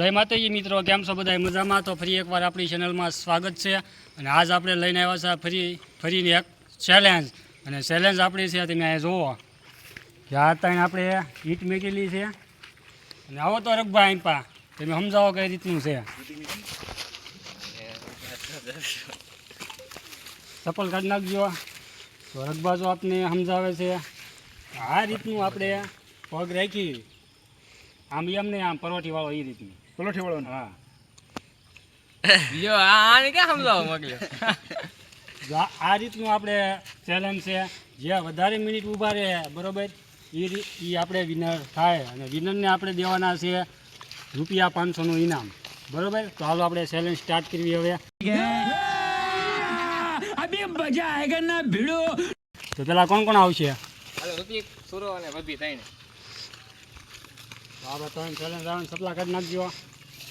જય માતાજી મિત્રો, કેમ છો બધા મજામાં? તો ફરી એકવાર આપણી ચેનલમાં સ્વાગત છે. અને આજ આપણે લઈને આવ્યા છે ફરી, ફરીને એક ચેલેન્જ અને ચેલેન્જ આપણી છે, તમે અહીંયા જુઓ. કે આ ત્યાં આપણે ઈટ મેકેલી છે. અને આવો તો રગભાઈ પા, તમે સમજાવો કઈ રીતનું છે? ચપ્પલ કાઢી નાખજો. તો રગબા જો આપને સમજાવે છે. આ રીતનું આપણે પગ રાખી. આમ એમને આમ પરોઠીવાળો એ રીતનું. હા. આને સમજાવો મોકલ્યો આ- રીતનું આપણે ચેલેન્જ છે. જે વધારે મિનિટ ઊભા રહે બરોબર એ એ આપણે વિનર થાય. અને વિનરને આપણે દેવાના છે રૂપિયા પાંચસોનું ઇનામ. બરોબર? તો હાલો આપણે ચેલેન્જ સ્ટાર્ટ કરવી હવે. તો પેલા કોણ કોણ આવશે? હાલો સુરો અને ભભી ત્રણે. બાબા ત્રણ ચેલેન્જ આવે સપલા કાઢી નાખજો.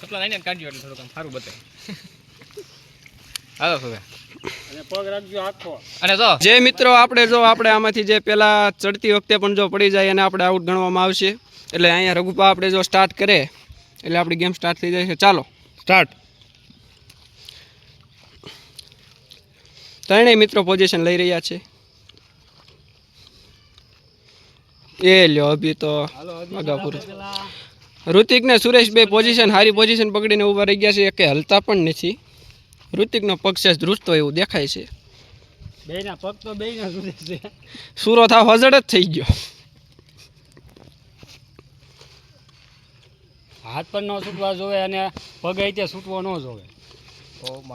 સપલા લઈને કાઢ્યો એટલે થોડુંક સારું બતાવે હાલો હવે. અને પગ રાખજો આખો અને જો. જે મિત્રો આપણે જો આપણે આમાંથી જે પેલા ચડતી વખતે પણ જો પડી જાય અને આપણે આઉટ ગણવામાં આવશે. એટલે અહીંયા રઘુપા આપણે જો સ્ટાર્ટ કરે એટલે આપણી ગેમ સ્ટાર્ટ થઈ જાય છે. ચાલો સ્ટાર્ટ ત્રણેય મિત્રો પોઝિશન લઈ રહ્યા છે. એ લ્યો અભી તો અગાઉ પૂરું પેલા ઋતિક ને સુરેશ બે પોઝિશન હારી પોઝિશન પકડીને ઊભા રહી ગયા છે. એકે હલતા પણ નથી. ઋતિકનો પગ છે ધ્રુજતો એવું દેખાય છે. બેયના પગ તો બેયના સુધે છે. સુરો થાવ હજડ જ થઈ ગયો. હાથ પણ ન છૂટવા જોવે અને પગ અહીં તે છૂટવો ન જોવે.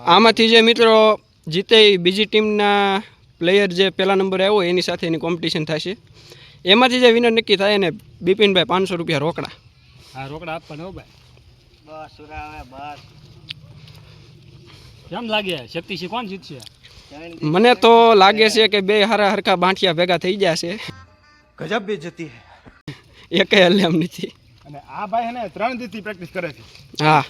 આમાંથી જે મિત્રો જીતે બીજી ટીમના પ્લેયર જે પહેલા નંબરે આવ્યો એની સાથે એની કોમ્પિટિશન થશે એમાંથી જે વિનર નક્કી થાય એને બિપિનભાઈ પાંચસો રૂપિયા રોકડા. હા રોકડા આપવાના હો બસ કેમ લાગે? શક્તિસિંહ કોણ જીતશે? મને તો લાગે છે કે બે હારા હરખા બાંઠિયા ભેગા થઈ ગયા છે ગજબ બે જતી એકે હલે એમ નથી. અને આ ભાઈ હે ને ત્રણ દિવસથી પ્રેક્ટિસ કરે છે. હા.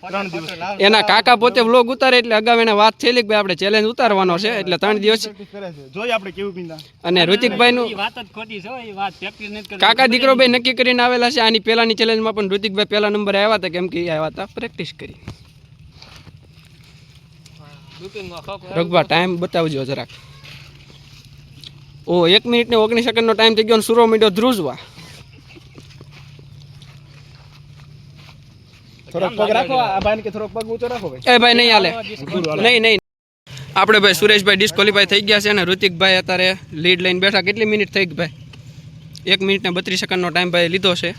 ત્રણ દિવસ. એના કાકા પોતે વ્લોગ ઉતારે એટલે અગાઉ એને વાત થયેલી કે ભાઈ આપણે ચેલેન્જ ઉતારવાનો છે એટલે ત્રણ દિવસ કરે છે. જોઈએ આપણે કેવું પીંદા અને ઋતિકભાઈ નું વાત જ ખોટી છે એ વાત પ્રેક્ટિસ નથી કરવી. કાકા દીકરો ભાઈ નક્કી કરીને આવેલા છે આની પહેલાની ચેલેન્જમાં પણ ઋતિકભાઈ પહેલા નંબરે આવ્યા હતા કેમ કે આવ્યા હતા પ્રેક્ટિસ કરી. રઘબા ટાઈમ બતાવજો જરાક. ઓ એક મિનિટ ને ઓગણીસ સેકન્ડનો ટાઈમ થઈ ગયો ને સુરો મીડો ધ્રુજવા. થોડોક પગ રાખો આ ભાઈને કે થોડોક પગ ઊંચો રાખો ભાઈ. એ ભાઈ નહીં હાલે. નહીં નહીં. આપણે ભાઈ સુરેશભાઈ ડિસ્કોલિફાય થઈ ગયા છે અને ઋતિકભાઈ અત્યારે લીડ લઈને બેઠા. કેટલી મિનિટ થઈ ભાઈ? એક મિનિટ ને બત્રીસ સેકન્ડનો ટાઈમ ભાઈ લીધો છે.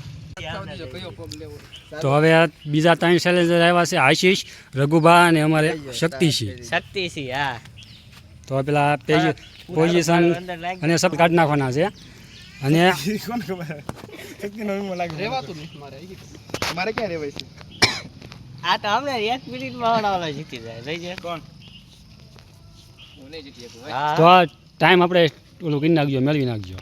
તો હવે આ બીજા ત્રણ ચેલેન્જર આવ્યા છે આશીષ રઘુભા અને અમારે શક્તિસિંહ શક્તિસિંહ હા. તો પેલા પોઝિશન અને સબ કાઢી નાખવાના છે. અને કોને ખબર વીમો લાગે. મારે ક્યાં રહેવાય છે? આ તો અમને એક મિનિટમાં હણાવલા જીતી જાય. લઈ જાય કોણ? તો ટાઈમ આપણે ઓલું કરી નાખજો મેળવી નાખજો.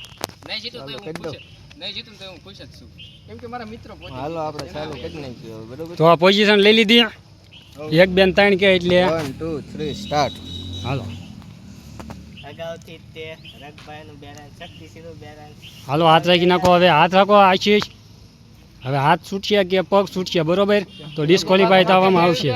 નહીં જીતું તો હું ખુશ નહીં જીતું તો હું ખુશ જ છું. કેમ કે મારા મિત્રો હાલો આપણે ચાલુ કરી નાખ્યો બરોબર? તો આ પોઝિશન લઈ લીધી. એક બેન ત્રણ કે એટલે? વન ટુ થ્રી સ્ટાર્ટ હાલો. અગાઉથી તે રગભાઈનું બેરાન શક્તિસિંહનું બેરાન હાલો હાથ રાખી નાખો હવે હાથ રાખો આશીષ. હવે હાથ છૂટ્યા કે પગ છૂટ્યા, બરોબર? તો ડિસ્કોલિફાય થવામાં આવશે.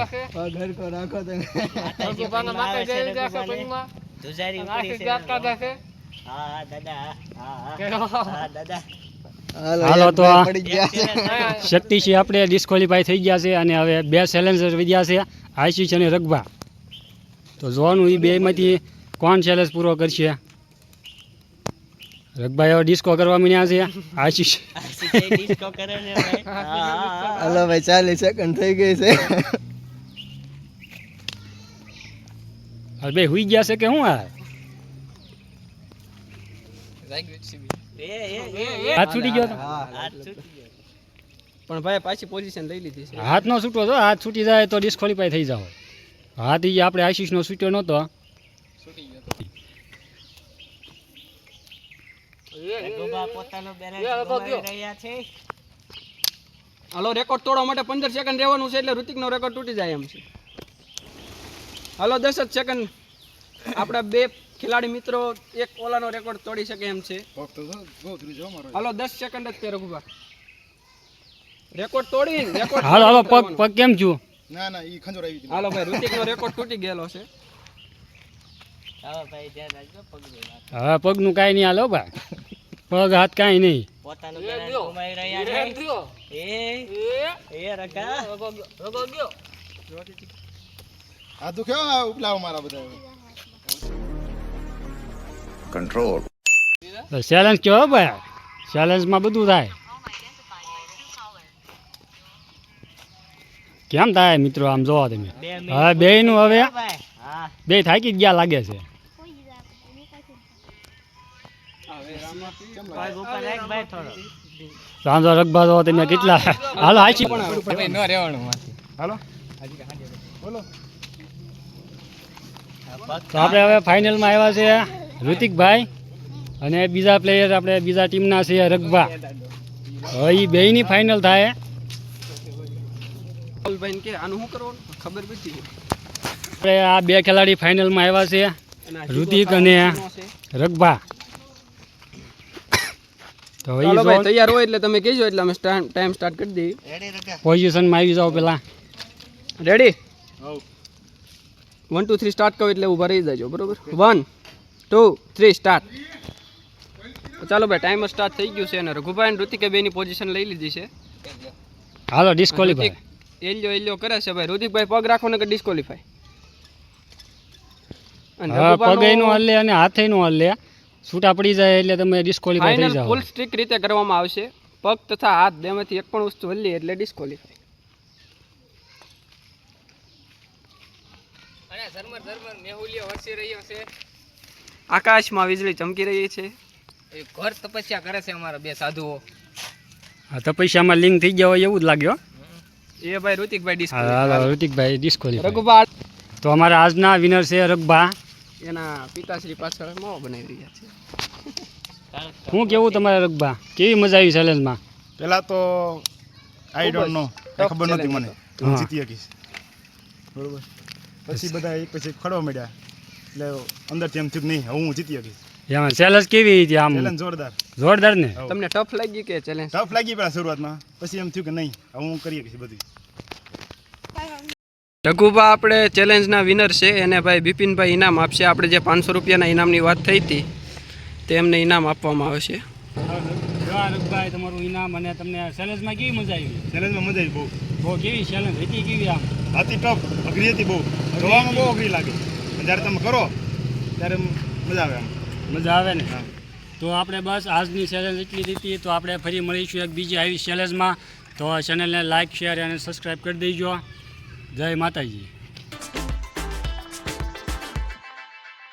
હાલો તો શક્તિ છે આપણે ડિસ્કોલિફાય થઈ ગયા છે અને હવે બે ચેલેન્જર વધ્યા છે, આશીષ અને રગભા તો જોવાનું એ બેમાંથી કોણ ચેલેન્જ પૂરો કરશે? રઘભાઈ હવે ડિસ્કો કરવા મીન્યા છે. આશીષ આશીષે કરે ને હા હલો ભાઈ ચાલીસ સેકન્ડ થઈ ગઈ છે. હવે બે હુઈ ગયા છે કે શું આ હાથ છૂટી ગયો તો? હાથ છૂટી ગયો. પણ ભાઈ પાછી પોઝિશન લઈ લીધી છે. હાથ નો છૂટો તો હાથ છૂટી જાય તો ડિસ્કોલિફાય થઈ જાવ. હાથ આપણે આપણે આશીષનો છૂટ્યો નહોતો. છૂટી ગયો તો. રઘુભા પોતાનો બેરાન એ હવે પગ ગુમાવી રહ્યા છે હાલો રેકોર્ડ તોડવા માટે પંદર સેકન્ડ રહેવાનું છે એટલે ઋતિકનો રેકોર્ડ તૂટી જાય એમ છે. હાલો દસ જ સેકન્ડ આપણા બે ખેલાડી મિત્રો એક ઓલાનો રેકોર્ડ તોડી શકે એમ છે. હાલો દસ સેકન્ડ જ તે રઘુભા રેકોર્ડ તોડી રેકોર્ડ હાલો હાલો પગ પગ કેમ છું ના ના ઈ ખંજોર આવી હાલો ભાઈ ઋતિકનો રેકોર્ડ તૂટી ગયેલો છે ચાલો ભાઈ ધ્યાન રાખજો પગનું રાખજો. હવે પગનું કાંઈ નહીં હાલો ભાઈ. પગ હાથ કાંઈ નહીં. પોતાનું આ દુખ્યો ઉપલાવ મારા બધા ચેલેન્જ કયો ભાઈ? ચેલેન્જમાં બધું થાય. કેમ થાય મિત્રો? આમ જોવા તમે. બે નું બેયનું હવે બે થાકી ગયા લાગે છે. સાંજો રગબા જોવો તમે કેટલા? હાલો હાચી. પણ ન રહેવાનું હાલો. બોલો તો આપણે હવે ફાઇનલમાં આવ્યા છે ઋતિકભાઈ અને બીજા પ્લેયર આપણે બીજા ટીમના છે રગભા. હવે એ બેયની ફાઇનલ થાય. આપણે આ બે ખેલાડી ફાઇનલમાં આવ્યા છે. ઋતિક અને રગભા. તો ચાલો ભાઈ તૈયાર હોય એટલે તમે કહેજો એટલે અમે ટાઈમ સ્ટાર્ટ કરી દઈએ. પોઝિશનમાં આવી જાઓ પેલા. Ready one two three start કહો એટલે ઊભા રહી જજો બરોબર? વન ટુ થ્રી સ્ટાર્ટ ચાલો ભાઈ ટાઈમર સ્ટાર્ટ થઈ ગયું છે અને રઘુભાઈ અને ઋતિકે બેની પોઝિશન લઈ લીધી છે. હાલો ડિસ્કોલિફાય એલ્યો એલ્યો કરે છે ભાઈ. ઋતિકભાઈ પગ રાખો ને કે ડિસ્કોલિફાય પગે નું હલે અને હાથે નું હલે. છૂટા પડી જાય એટલે તમે ડિસ્કોલીફાઈ થઈ જાઓ. ફૂલ સ્ટ્રીક રીતે કરવામાં આવશે. પગ તથા હાથ બેમાંથી એક પણ વસ્તુ હલ્લી એટલે ડિસ્કોલિફાય અને ઝરમર ઝરમર મેહુલિયો વરસી રહ્યો છે. આકાશમાં વીજળી ચમકી રહી છે. એ ઘર તપસ્યા કરે છે અમારા બે સાધુઓ. આ તપસ્યામાં લિંક થઈ ગયા હોય એવું જ લાગ્યો એ ભાઈ ઋતિકભાઈ હાલો ઋતિકભાઈ ડિસ્કોલીફાઈ રઘુભાઈ તો અમારા આજના વિનર છે રગબા એના પિતાશ્રી પાછળ માવો બનાવી રહ્યા છે. હું કેવું તમારા રગબા કેવી મજા આવી ચેલેન્જમાં પેલા તો આઈ ડોન્ટ નો ખબર નહોતી મને. હું જીતી શકીશ. બરોબર. પછી બધા એક પછી ખડવા મળ્યા. એટલે અંદરથી એમ થયું નહીં હું જીતી શકીશ. એમાં ચેલેન્જ કેવી હતી આમ? ચેલેન્જ જોરદાર. જોરદાર ને? તમને ટફ લાગી કે ચેલેન્જ ટફ લાગી પેલા શરૂઆતમાં. પછી એમ થયું કે નહીં હું કરી શકીશ બધું. રઘુભા આપણે ચેલેન્જના વિનર છે. એને ભાઈ બિપિનભાઈ ઇનામ આપશે. આપણે જે પાંચસો રૂપિયાના ઇનામની વાત થઈ હતી તેમને ઇનામ આપવામાં આવશે રગભાઈ તમારું ઇનામ અને તમને ચેલેન્જમાં કેવી મજા આવી? ચેલેન્જમાં મજા આવી બહુ. બહુ કેવી ચેલેન્જ હતી? કેવી આમ? હતી ટફ અઘરી હતી બહુ. જોવામાં બહુ અઘરી લાગે. જ્યારે તમે કરો ત્યારે મજા આવે આમ. મજા આવે ને? તો આપણે બસ આજની ચેલેન્જ એટલી હતી. તો આપણે ફરી મળીશું એક બીજી આવી ચેલેન્જમાં તો ચેનલને લાઇક શેર અને સબસ્ક્રાઈબ કરી દેજો. જય માતાજી.